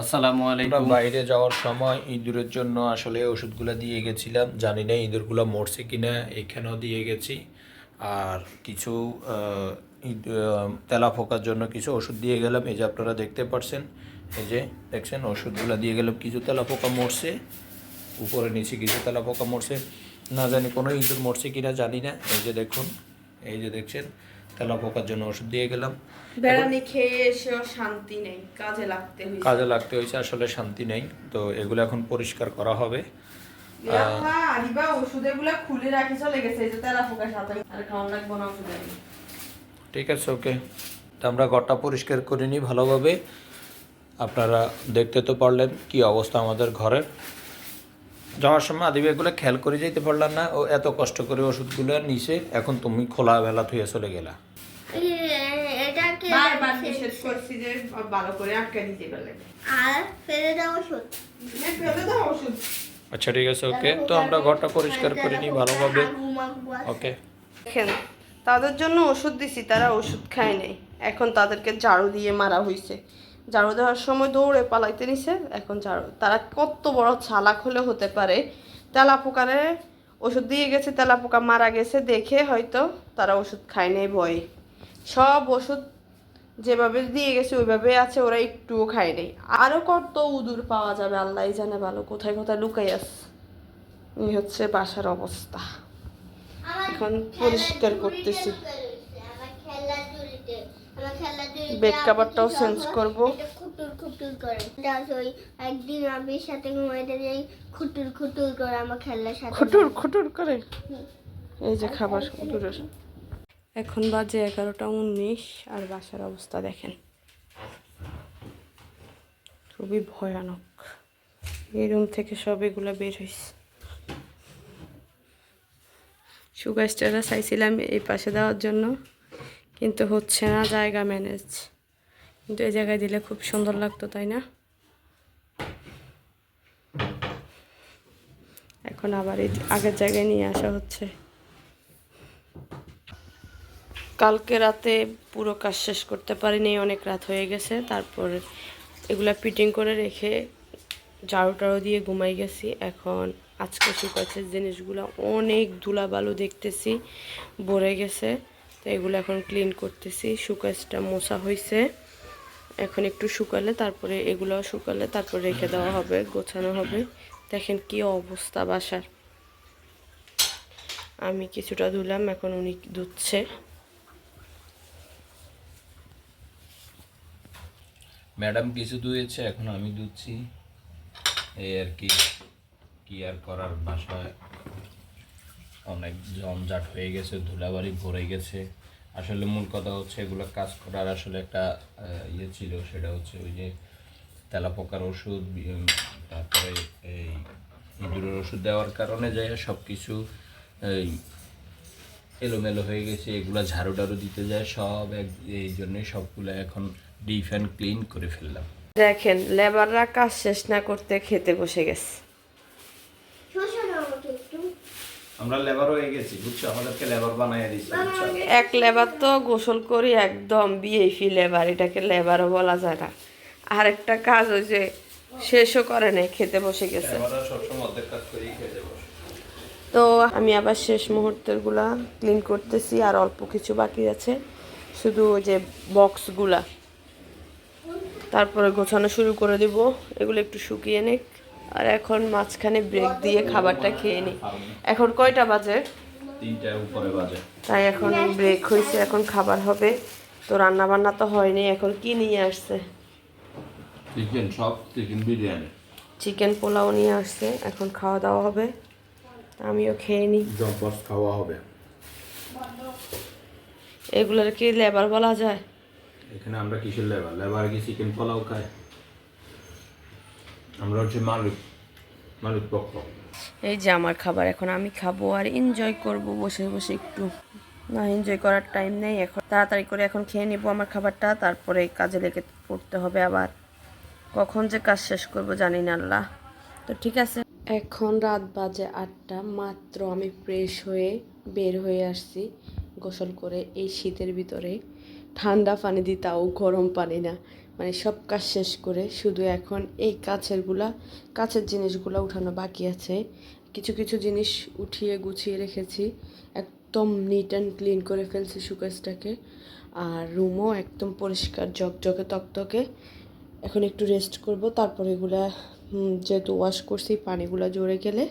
আসসালামু আলাইকুম। বাইরে যাওয়ার সময় ইঁদুরের জন্য আসলে ওষুধগুলো দিয়ে গেছিলাম। জানি না ইঁদুরগুলো মরছে কিনা এখানেও দিয়ে গেছি। আর কিছু তেলা ফোকার জন্য কিছু ওষুধ দিয়ে গেলাম। এই যে আপনারা দেখতে পাচ্ছেন এই যে দেখছেন ওষুধগুলো দিয়ে গেলাম। কিছু তেলা পোকা মরছে উপরে নিচে কিছু তেলা পোকা মরছে। না জানি কোনো ইঁদুর মরছে কিনা জানি না। এই যে দেখুন এই যে দেখছেন তেলা পোকার জন্য ওষুধ দিয়ে গেলাম। বেড়ানি খেয়ে এসেও শান্তি নেই কাজে লাগতে হয়েছে কাজে লাগতে হয়েছে আসলে শান্তি নেই। তো এগুলো এখন পরিষ্কার করা হবে। আরিবা ওষুধে গুলা খুলে রাখি চলে গেছে এই যে তেলা পোকার সাথে। আর খাওয়ান লাগবো না ওষুধে ঠিক আছে ওকে। তো আমরা ঘরটা পরিষ্কার করে নিই ভালোভাবে। আপনারা দেখতে তো পারলেন কি অবস্থা আমাদের ঘরের। যাওয়ার সময় আদিবে এগুলো খেয়াল করে যেতে পারলাম না। ও এত কষ্ট করে ওষুধগুলো নিছে এখন তুমি খোলা বেলা থুয়ে চলে গেলা। বারবার নিষেধ করছি যে ভালো করে আটকে দিতে পারলে। আর ফেলে দাও ওষুধ। ফেলে দাও ওষুধ। আচ্ছা ঠিক আছে ওকে। তো আমরা ঘরটা পরিষ্কার করে নিই ভালোভাবে। ওকে। দেখেন তাদের জন্য ওষুধ দিছি তারা ওষুধ খায় নাই। এখন তাদেরকে ঝাড়ু দিয়ে মারা হয়েছে ঝাড়ু দেওয়ার সময় দৌড়ে পালাইতে নিছে এখন ঝাড়ু। তারা কত বড় ছালাক হলে হতে পারে। তেলা পোকারে ওষুধ দিয়ে গেছে তেলা পোকা মারা গেছে দেখে হয়তো তারা ওষুধ খায় নাই ভয়ে। সব ওষুধ যেভাবে দিয়ে গেছে ওইভাবে আছে ওরা একটুও খায় নাই। আরও কত উদুর পাওয়া যাবে আল্লাহ জানে ভালো কোথায় কোথায় লুকাই আছে। এই হচ্ছে বাসার অবস্থা। এখন পরিষ্কার করতেছি। বেড কাভারটাও চেঞ্জ করব। খুটুর খুটুর করে। ওই একদিন আবির সাথে ঘুমাইতে যাই খুটুর খুটুর করে আমার খেলার সাথে খুটুর খুটুর করে? এই যে খাবার খুটুরের এখন বাজে এগারোটা উনিশ আর বাসার অবস্থা দেখেন। খুবই ভয়ানক। এই রুম থেকে সব এগুলো বের হয়েছে সুগার স্টাররা চাইছিলাম এই পাশে দেওয়ার জন্য, কিন্তু হচ্ছে না, জায়গা ম্যানেজ। কিন্তু এই জায়গায় দিলে খুব সুন্দর লাগতো, তাই না? এখন আবার এই আগের জায়গায় নিয়ে আসা হচ্ছে। কালকে রাতে পুরো কাজ শেষ করতে পারিনি, অনেক রাত হয়ে গেছে। তারপর এগুলা ফিটিং করে রেখে ঝাড়ু টাড়ু দিয়ে ঘুমাই গেছি। এখন আজকে শুকাচ্ছে জিনিসগুলো, অনেক ধুলা বালু দেখতেছি, ভরে গেছে। তো এগুলো এখন ক্লিন করতেছি শুকাইসটা মোছা হয়েছে এখন একটু শুকালে, তারপরে এগুলো শুকালে, তারপর রেখে দেওয়া হবে, গোছানো হবে। দেখেন কি অবস্থা বাসার। আমি কিছুটা ধুলাম, এখন উনি ধুচ্ছে। ম্যাডাম কিছু ধুয়েছে, এখন আমি ধুচ্ছি। এই আর কি কি আর করার বাসায়? অনেক জমজাট হয়ে গেছে, ধুলাবাড়ি ভরে গেছে। আসলে মূল কথা হচ্ছে এগুলো কাজ করার আসলে একটা ইয়ে ছিল, সেটা হচ্ছে ওই যে তেলাপোকার ওষুধ তারপরে এই ইঁদুরের ওষুধ দেওয়ার কারণে যাই সব কিছু এই এলোমেলো হয়ে গেছে। এগুলো ঝাড়ু টাড়ু দিতে যায়, সব এক, এই জন্যই সবগুলো এখন ডিপ অ্যান্ড ক্লিন করে ফেললাম। দেখেন লেবাররা কাজ শেষ না করতে খেতে বসে গেছে। আমরা লেবার হয়ে গেছি বুঝছ? আমাদেরকে লেবার বানাইয়া দিচ্ছে এক লেবার তো গোসল করি একদম বিএফি লেবার এটাকে লেবারও বলা যায় না। আর একটা কাজ ওই যে শেষও করে নাই খেতে বসে গেছে। তো আমি আবার শেষ মুহূর্তেরগুলা ক্লিন করতেছি আর অল্প কিছু বাকি আছে। শুধু ওই যে বক্সগুলা তারপরে গোছানো শুরু করে দিব। এগুলো একটু শুকিয়ে নিক। আর এখন মাঝখানে ব্রেক দিয়ে খাবারটা খেয়ে নিই। এখন কয়টা বাজে? উপরে বাজে। তাই এখন ব্রেক হয়েছে এখন খাবার হবে। তো রান্না বান্না তো হয়নি এখন কি নিয়ে আসছে? চিকেন সব চিকেন বিরিয়ানি। চিকেন পোলাও নিয়ে আসছে এখন খাওয়া দাওয়া হবে। আমিও খেয়ে নিই। জম্পাস খাওয়া হবে। এগুলোর কি লেবার বলা যায়? এখানে আমরা কিসের লেবার? লেবার কি চিকেন পোলাও খায়? আমরা হচ্ছে মালিক মালিক পক্ষ। এই যে আমার খাবার, এখন আমি খাব আর এনজয় করব, বসে বসে একটু। না এনজয় করার টাইম নেই, এখন তাড়াতাড়ি করে এখন খেয়ে নিব আমার খাবারটা, তারপরে কাজে লেগে পড়তে হবে আবার। কখন যে কাজ শেষ করব জানি না আল্লাহ। তো ঠিক আছে। এখন রাত বাজে আটটা, মাত্র আমি ফ্রেশ হয়ে বের হয়ে আসছি গোসল করে এই শীতের ভিতরে। ঠান্ডা পানি দিই, তাও গরম পানি না। মানে সব কাজ শেষ করে শুধু এখন এই কাছেরগুলা কাছের জিনিসগুলো উঠানো বাকি আছে। কিছু কিছু জিনিস উঠিয়ে গুছিয়ে রেখেছি। একদম নিট অ্যান্ড ক্লিন করে ফেলছি সুকেসটাকে। আর রুমও একদম পরিষ্কার জকজকে তকতকে। এখন একটু রেস্ট করব, তারপর এগুলা যেহেতু ওয়াশ করছি, পানিগুলো জোরে গেলে,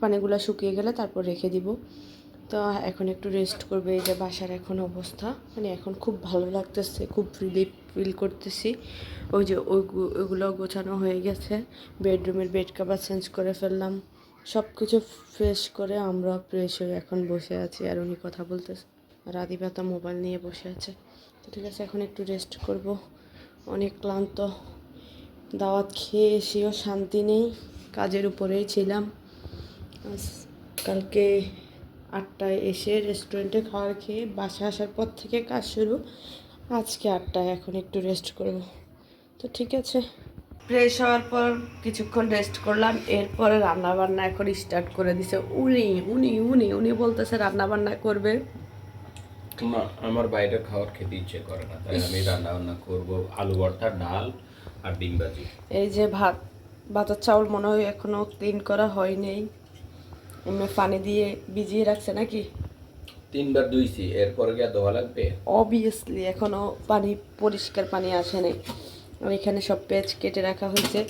পানিগুলো শুকিয়ে গেলে তারপর রেখে দিব। তো এখন একটু রেস্ট করবে, এই যে বাসার এখন অবস্থা। মানে এখন খুব ভালো লাগতেছে, খুব রিলিফ ফিল করতেছি। ওই যে ওই ওইগুলো গোছানো হয়ে গেছে। বেডরুমের বেড কাভার চেঞ্জ করে ফেললাম। সব কিছু ফ্রেশ করে আমরা ফ্রেশ হয়ে এখন বসে আছি আর উনি কথা বলতেছে। আদিবাতা মোবাইল নিয়ে বসে আছে। তো ঠিক আছে, এখন একটু রেস্ট করব। অনেক ক্লান্ত। দাওয়াত খেয়ে এসেও শান্তি নেই। কাজের উপরেই ছিলাম। কালকে আটটায় এসে রেস্টুরেন্টে খাবার খেয়ে বাসা আসার পর থেকে কাজ শুরু। আজকে আটটায় এখন একটু রেস্ট করব। তো ঠিক আছে। ফ্রেশ হওয়ার পর কিছুক্ষণ রেস্ট করলাম এরপরে রান্না বান্না এখন স্টার্ট করে দিছে উনি উনি উনি উনি বলতেছে রান্নাবান্না করবে। না আমার বাইরে খাবার খেতে ইচ্ছে করে না তাই আমি রান্না বান্না করব আলু ভর্তা ডাল আর ডিম ভাজি। এই যে ভাত ভাতের চাউল মনে হয় এখনও ক্লিন করা হয়নি এমনি পানি দিয়ে ভিজিয়ে রাখছে নাকি? তিনবার ধুইছি এরপরে গিয়ে ধোয়া লাগবে? অবভিয়াসলি এখনও পানি পরিষ্কার পানি আসে নাই। আর এখানে সব পেঁচ কেটে রাখা হয়েছে।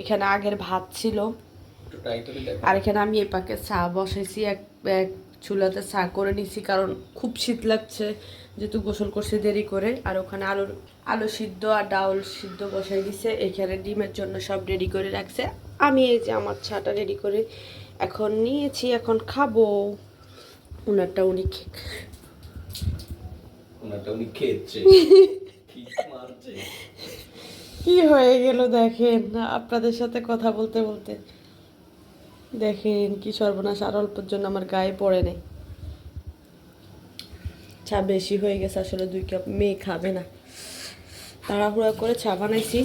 এখানে আগের ভাত ছিল। আর এখানে আমি এই পাকে চা বসাইছি এক এক চুলাতে চা করে নিছি কারণ খুব শীত লাগছে যেহেতু গোসল করছে দেরি করে। আর ওখানে আলুর আলু সিদ্ধ আর ডাউল সিদ্ধ বসাই দিছে। এখানে ডিমের জন্য সব রেডি করে রাখছে। আমি এই যে আমার চাটা রেডি করে এখন নিয়েছি এখন খাব। উনারটা উনি ওনাটা উনি খেয়েছে। কি হয়ে গেল দেখেন আপনাদের সাথে কথা বলতে বলতে। দেখেন কি সর্বনাশ আর অল্পের জন্য আমার গায়ে পড়ে নেই। চা বেশি হয়ে গেছে আসলে দুই কাপ মেয়ে খাবে না। তাড়াহুড়া করে চা বানাইছি।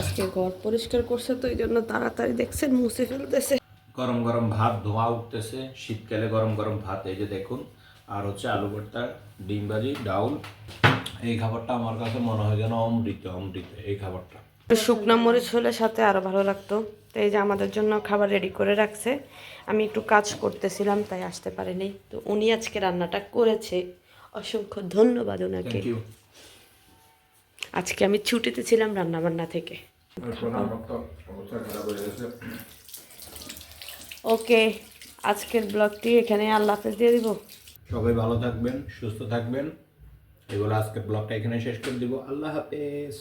আজকে ঘর পরিষ্কার করছে তো এই জন্য তাড়াতাড়ি দেখছেন মুছে ফেলতেছে। গরম গরম ভাত ধোয়া উঠতেছে। শীতকালে গরম গরম ভাত এই যে দেখুন। আর হচ্ছে আলু ভর্তা ডিম ভাজি ডাউল। এই খাবারটা আমার কাছে মনে হয় যেন অমৃত অমৃত এই খাবারটা। শুকনো মরিচ হলে সাথে আরও ভালো লাগতো। তো এই যে আমাদের জন্য খাবার রেডি করে রাখছে। আমি একটু কাজ করতেছিলাম তাই আসতে পারিনি। তো উনি আজকে রান্নাটা করেছে। অসংখ্য ধন্যবাদ ওনাকে। আজকে আমি ছুটিতে ছিলাম রান্নাবান্না থেকে। ওকে আজকের ব্লগটি এখানে আল্লাহ হাফেজ দিয়ে দিব। সবাই ভালো থাকবেন সুস্থ থাকবেন। এগুলো আজকের ব্লগটা এখানে শেষ করে দিব। আল্লাহ হাফেজ।